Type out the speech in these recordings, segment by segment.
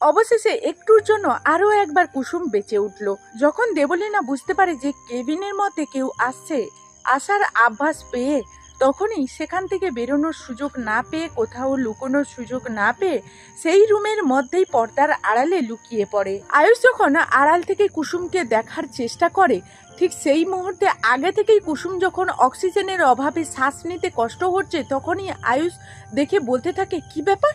অবশেষে একটুর জন্য আরও একবার কুসুম বেঁচে উঠল। যখন দেবলীনা বুঝতে পারে যে কেবিনের মধ্যে কেউ আসছে আসার আভাস পেয়ে, তখনই সেখান থেকে বেরোনোর সুযোগ না পেয়ে, কোথাও লুকোনোর সুযোগ না পেয়ে সেই রুমের মধ্যেই পর্দার আড়ালে লুকিয়ে পড়ে। আয়ুষ যখন আড়াল থেকে কুসুমকে দেখার চেষ্টা করে, ঠিক সেই মুহূর্তে আগে থেকেই কুসুম যখন অক্সিজেনের অভাবে শ্বাস নিতে কষ্ট হচ্ছে, তখনই আয়ুষ দেখে বলতে থাকে, কি ব্যাপার?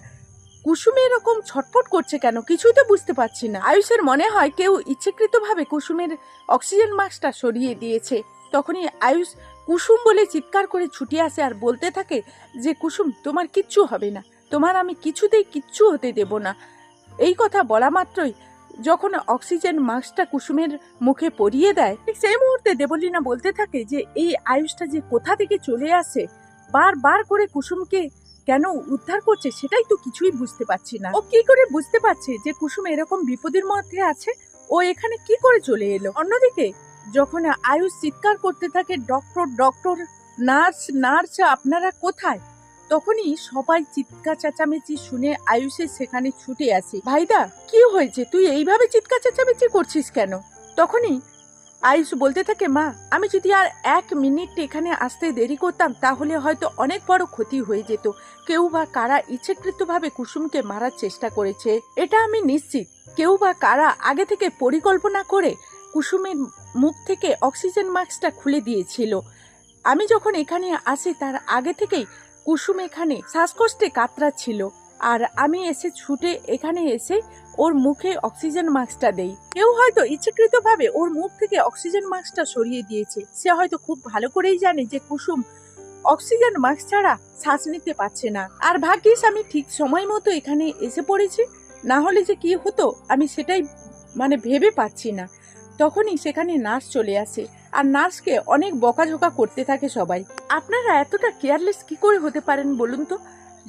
কুসুম এরকম ছটফট করছে কেন? কিছুই তো বুঝতে পারছি না। আয়ুষের মনে হয় কেউ ইচ্ছাকৃতভাবে কুসুমের অক্সিজেন মাস্কটা সরিয়ে দিয়েছে। তখনই আয়ুষ কুসুম বলে চিৎকার করে ছুটে আসে আর বলতে থাকে যে, কুসুম, তোমার কিচ্ছু হবে না। তোমার আমি কিছুতেই কিচ্ছু হতে দেব না। এই কথা বলা মাত্রই যখন অক্সিজেন মাস্কটা কুসুমের মুখে পরিয়ে দেয়, ঠিক সেই মুহূর্তে দেবলীনা বলতে থাকে যে, এই আয়ুষটা যে কোথা থেকে চলে আসে? বারবার করে কুসুমকে কেন উদ্ধার করছে সেটাই তো কিছুই বুঝতে পারছি না। ও কি করে বুঝতে পারছে যে কুসুম এরকম বিপদের মধ্যে আছে? ও এখানে কি করে চলে এলো? অন্যদিকে, যখন আয়ুষ চিৎকার করতে থাকে, ডক্টর ডক্টর, নার্স নার্স, আপনারা কোথায়? তখনই সবাই চিৎকার চেঁচামেচি শুনে আয়ুষের সেখানে ছুটে আসে। ভাইদা, কি হয়েছে? তুই এইভাবে চিৎকার চেঁচামেচি করছিস কেন? তখনই আয়ুষ বলতে থাকে, মা, আমি যদি আর এক মিনিট এখানে আসতে দেরি করতাম, তাহলে হয়তো অনেক বড় ক্ষতি হয়ে যেত। কেউ বা কারা ইচ্ছাকৃতভাবে কুসুমকে মারার চেষ্টা করেছে, এটা আমি নিশ্চিত। কেউ বা কারা আগে থেকে পরিকল্পনা করে কুসুমের মুখ থেকে অক্সিজেন মাস্কটা খুলে দিয়েছিল। আমি যখন এখানে আসি, তার আগে থেকেই কুসুম এখানে শ্বাসকষ্টে কাতরাচ্ছিল। আর আমি এসে ছুটে এখানে এসে ওর মুখে অক্সিজেন মাস্কটা দেই। কেউ হয়তো ইচ্ছাকৃতভাবে ওর মুখ থেকে অক্সিজেন মাস্কটা সরিয়ে দিয়েছে। সে হয়তো খুব ভালো করেই জানে যে কুসুম অক্সিজেন মাস্ক ছাড়া শ্বাস নিতে পারছে না। আর ভাগ্যিস আমি ঠিক সময় মতো এখানে এসে পড়েছি। না হলে যে কি হতো, আমি সেটাই মানে ভেবে পাচ্ছি না। তখনই সেখানে নার্স চলে আসে। আর নার্সকে অনেক বকাঝোকা করতে থাকে সবাই। আপনারা এতটা কেয়ারলেস কি করে হতে পারেন বলুন তো?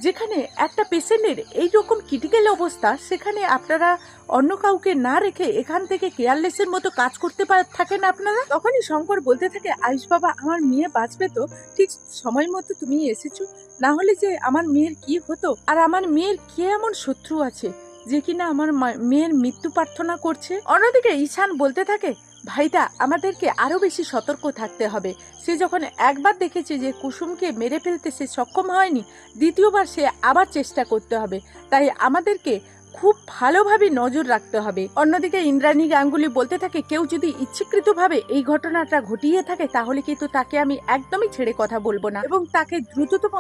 যেখানে একটা পেশেন্টের এই রকম ক্রিটিক্যাল অবস্থা, সেখানে আপনারা অন্য কাউকে না রেখে এখান থেকে কেয়ারলেসের মতো কাজ করতে থাকেন আপনারা? তখনই শঙ্কর বলতে থাকে, আয়ুষ বাবা, আমার মেয়ে বাঁচবে তো? ঠিক সময় মতো তুমি এসেছ? না হলে যে আমার মেয়ের কি হতো? আর আমার মেয়ের কে এমন শত্রু আছে যে কিনা আমার মেয়ের মৃত্যু প্রার্থনা করছে? অন্যদিকে ঈশান বলতে থাকে ভাইদা আমাদেরকে আরও বেশি সতর্ক থাকতে হবে। সে যখন একবার দেখেছে যে কুসুমকে মেরে ফেলতে সে সক্ষম হয়নি, দ্বিতীয়বার সে আবার চেষ্টা করতে হবে। তাই আমাদেরকে খুব ভালোভাবে নজর রাখতে হবে। অন্যদিকে ইন্দ্রাণী গাঙ্গুলি বলতে থাকে, কেউ যদি ইচ্ছাকৃতভাবে এই ঘটনাটা ঘটিয়ে থাকে, তাহলে কিন্তু তাকে আমি একদমই ছেড়ে কথা বলব না এবং তাকে দ্রুততম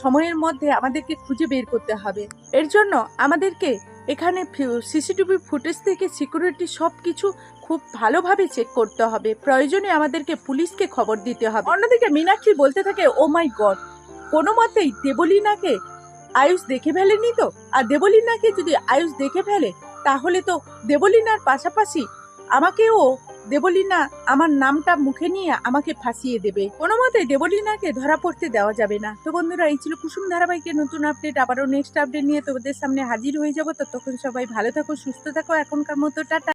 সময়ের মধ্যে আমাদেরকে খুঁজে বের করতে হবে। এর জন্য আমাদেরকে এখানে সিসিটিভি ফুটেজ থেকে সিকিউরিটি সব কিছু খুব ভালোভাবে চেক করতে হবে। প্রয়োজনে আমাদেরকে পুলিশকে খবর দিতে হবে। অন্যদিকে মীনাক্ষী বলতে থাকে ও মাই গড কোনো মতেই দেবলিনাকে আয়ুষ দেখে ফেলেনি তো? আর দেবলীনাকে যদি আয়ুষ দেখে ফেলে, তাহলে তো দেবলিনার পাশাপাশি আমাকেও দেবলীনা আমার নামটা মুখে নিয়ে আমাকে ফাঁসিয়ে দেবে। কোনো মতে দেবলীনাকে ধরা পড়তে দেওয়া যাবে না। তো বন্ধুরা, এই ছিল কুসুম ধারাবাহিকের নতুন আপডেট আবারও নেক্সট আপডেট নিয়ে তোমাদের সামনে হাজির হয়ে যাব। তো তখন সবাই ভালো থাকো, সুস্থ থাকো। এখনকার মতো, টাটা।